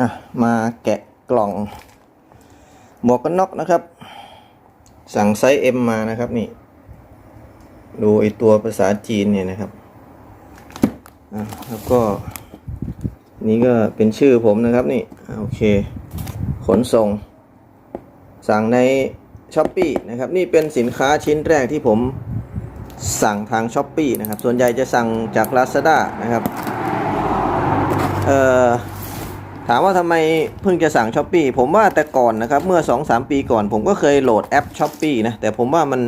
อะมาแกะกล่อง หมวกกันน็อกนะครับ สั่งไซส์ M มานะครับนี่ ดูไอตัวภาษาจีนเนี่ยนะครับอะแล้วก็ นี่ก็เป็นชื่อผมนะครับนี่โอเค ขนส่ง สั่งในช้อปปีนะครับ นี่เป็นสินค้าชิ้นแรกที่ผมสั่งทางช้อปปีนะครับ ส่วนใหญ่จะสั่งจาก Lazada นะครับ เอ่อ ถามว่าทำไมเพิ่งจะสั่งช้อปปีผมว่าแต่ก่อนนะครับ เมื่อ 2-3 ปีก่อน ผมก็เคยโหลดแอปช้อปปีนะ แต่ผมว่ามัน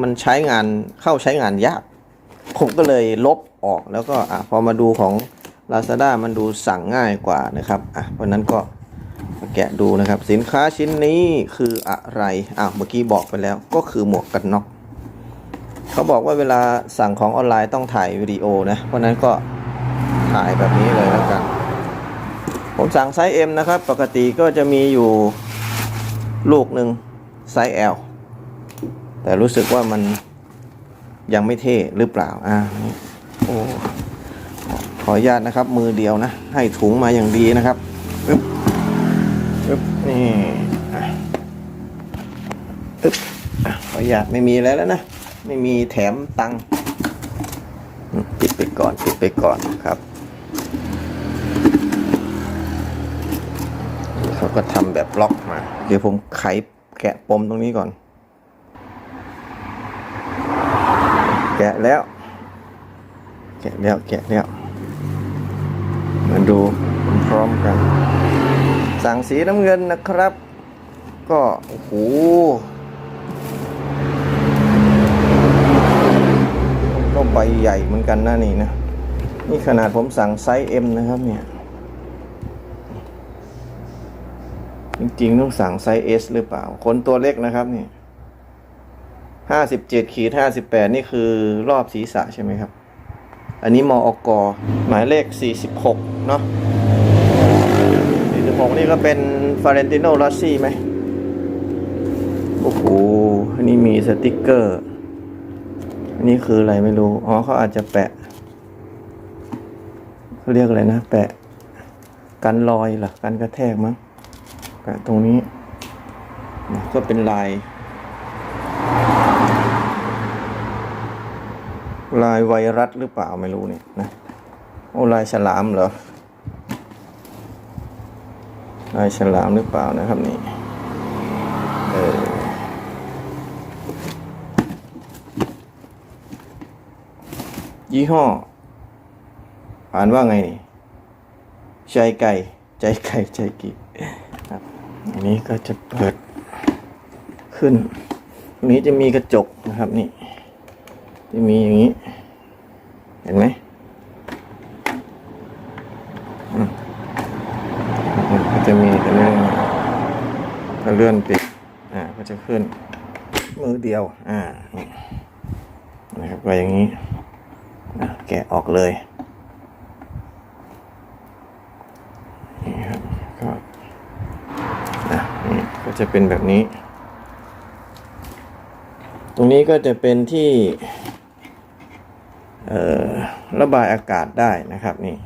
มันใช้งานเข้าใช้งานยาก ผมก็เลยลบออกแล้วก็อะพอมาดูของ Lazada มันดูสั่งง่ายกว่านะครับอะเพราะนั้นก็แกะดูนะครับ สินค้าชิ้นนี้คืออะไรอ้าวเมื่อกี้บอกไปแล้วก็คือหมวกกันน็อกเขาบอกว่าเวลาสั่งของออนไลน์ต้องถ่ายวิดีโอนะ เพราะนั้นก็ถ่ายแบบนี้เลยแล้วกัน ผมสั่งไซส์ M นะครับ ปกติก็จะมีอยู่ลูกหนึ่งไซส์ L แต่รู้สึกว่ามันยังไม่เท่หรือเปล่า อ่าโอ้ขออนุญาตนะครับ มือเดียวนะ ให้ถุงมาอย่างดีนะครับอึ๊บอึ๊บนี่อึ๊บขออนุญาตไม่มีแล้วแล้วนะ ไม่มีแถมตังค์ปิดไปก่อน ปิดไปก่อนครับ เขาก็ทำแบบล็อกมา เดี๋ยวผมไขแกะปมตรงนี้ก่อน แกะแล้ว แกะแล้วแกะแล้วมาดูพร้อมกัน สั่งสีน้ำเงินนะครับ ก็โอ้โหก็ใบใหญ่เหมือนกันนะนี่นะ นี่ขนาดผมสั่งไซส์ M นะครับเนี่ย จริงๆ ต้องสั่งไซส์ S หรือเปล่า คนตัวเล็กนะครับนี่ห้าสิบเจ็ดขีดห้าสิบแปดนี่คือรอบศีรษะใช่ไหมครับ อันนี้มออกหมายเลข46เนาะ46นี่ก็เป็นฟาเรนติโนลอสซี่ไหมโอ้โห อันนี้มีสติกเกอร์ อันนี้คืออะไรไม่รู้ อ๋อเขาอาจจะแปะเขาเรียกอะไรนะ แปะ กันรอยเหรอ กันกระแทกมั้ง ตรงนี้ก็เป็นลาย ลายไวรัสหรือเปล่าไม่รู้เนี่ยนะโอ้ลายฉลามเหรอลายฉลามหรือเปล่านะครับนี่เออยี่ห้ออ่านว่าไงนี่ใจไก่ ใจไก่ ใจกีครับ อันนี้ก็จะเปิดขึ้นตรงนี้จะมีกระจกนะครับนี่ จะมีอย่างนี้ เห็นไหมอืมก็จะมีแต่เรื่องถ้าเลื่อนปิดอ่าก็จะขึ้น มือเดียว อ่านี่นะครับก็อย่างนี้แกะออกเลย นี่ครับก็อะนี่ก็ จะเป็นแบบนี้ ตรงนี้ก็จะเป็นที่ระบายอากาศได้นะครับนี่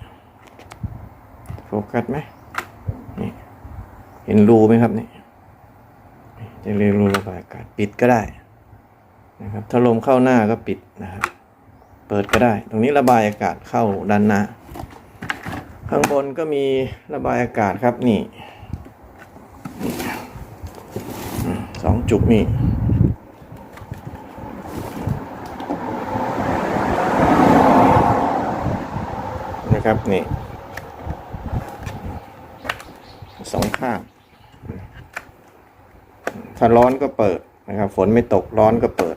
โฟกัสไหมนี่เห็นรูไหมครับนี่จะเรียกรูระบายอากาศปิดก็ได้นะครับถ้าลมเข้าหน้าก็ปิดนะครับเปิดก็ได้ ตรงนี้ระบายอากาศเข้าด้านหน้าข้างบนก็มีระบายอากาศครับนี่อืมสอง จุกนี่นะครับนี่สองข้างถ้าร้อนก็เปิดนะครับ ฝนไม่ตกร้อนก็เปิด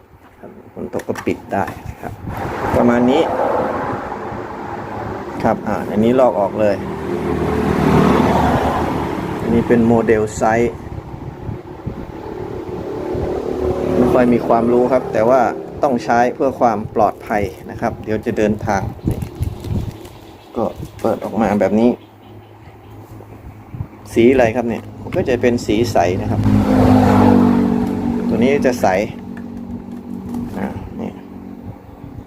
ฝนตกก็ปิดได้นะครับ ประมาณนี้ ครับอ่าอันนี้ลอกออกเลย อันนี้เป็นโมเดลไซส์ไม่ ค่อยมีความรู้ครับ แต่ว่าต้องใช้เพื่อความปลอดภัยนะครับ เดี๋ยวจะเดินทาง ก็เปิดออกมาแบบนี้ สีอะไรครับเนี่ย ก็จะเป็นสีใสนะครับ ตัวนี้จะใสอ่านี่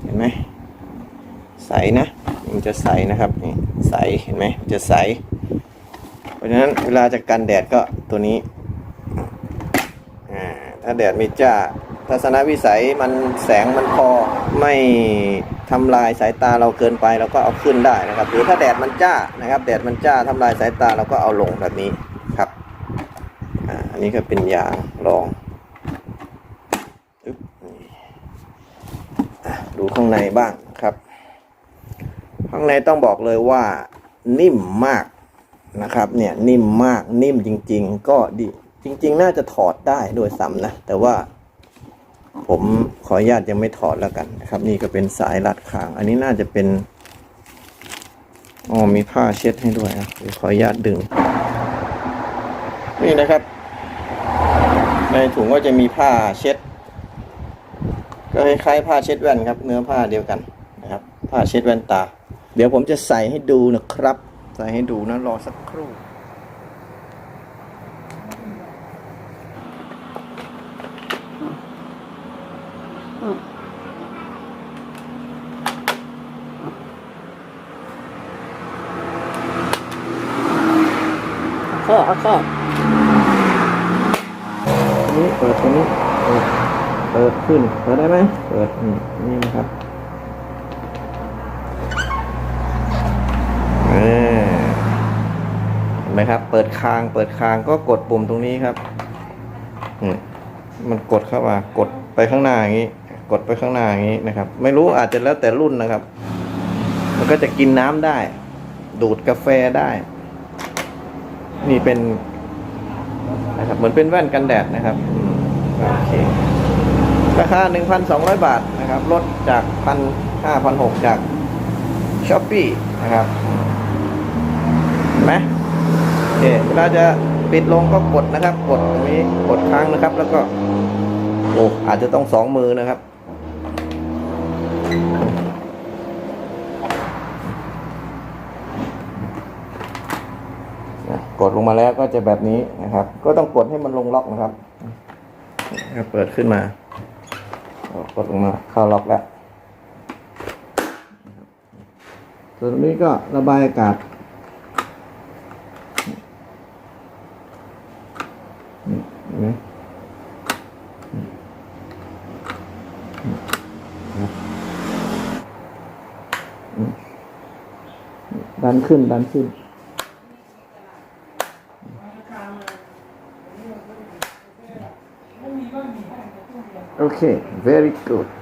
เห็นไหมใสนะ มันจะใสนะครับนี่ใสเห็นไหมจะใส เพราะฉะนั้นเวลาจะกันแดดก็ตัวนี้ แดดไม่จ้า ทัศนวิสัยมันแสงมันพอไม่ทำลายสายตาเราเกินไปเราก็เอาขึ้นได้นะครับ หรือถ้าแดดมันจ้านะครับ แดดมันจ้าทำลายสายตาเราก็เอาลงแบบนี้ครับอันนี้ก็เป็นยางรองดูข้างในบ้างครับ ข้างในต้องบอกเลยว่านิ่มมากนะครับ เนี่ยนิ่มมากนิ่มจริง ๆ ก็ดี ริง ๆ น่าจะถอดได้โดยซ้ำนะ แต่ว่า ผมขออนุญาตยังไม่ถอดแล้วกันนะครับ นี่ก็เป็นสายรัดคาง อันนี้น่าจะเป็นอ๋อมีผ้าเช็ดให้ด้วยนะเดี๋ยวขออนุญาตดึง นี่นะครับ ในถุงก็จะมีผ้าเช็ด ก็คล้ายๆผ้าเช็ดแว่นครับ เนื้อผ้าเดียวกันนะครับ ผ้าเช็ดแว่นตา เดี๋ยวผมจะใส่ให้ดูนะครับ ใส่ให้ดูนะรอสักครู่ แค่เอาแค่ตัวนี้เปิดตัวนี้เปิดเปิดขึ้นเปิดได้ไหมเปิดนี่นี่นะครับเออเห็นไหมครับ เปิดคางเปิดคางก็กดปุ่มตรงนี้ครับมมันกดเข้ามากดไปข้างหน้าอย่างนี้ กดไปข้างหน้าอย่างนี้นะครับ ไม่รู้อาจจะแล้วแต่รุ่นนะครับ มันก็จะกินน้ำได้ ดูดกาแฟได้ นี่เป็นนะครับเหมือนเป็นแว่นกันแดดนะครับโอเคราคา 1,200 บาทนะครับลดจาก1,500จากช้อปปี้นะครับนไหมโอเคเวลาจะปิดลงก็กดนะครับ กดตรงนี้กดค้างนะครับ แล้วก็โอ้อาจจะต้องสองมือนะครับ กดลงมาแล้วก็จะแบบนี้นะครับ ก็ต้องกดให้มันลงล็อกนะครับนะครับเปิดขึ้นมากดลงมาเข้าล็อกแล้วส่วนตรงนี้ก็ระบายอากาศนี่เห็นไหมดันขึ้น ดันขึ้น Okay, very good.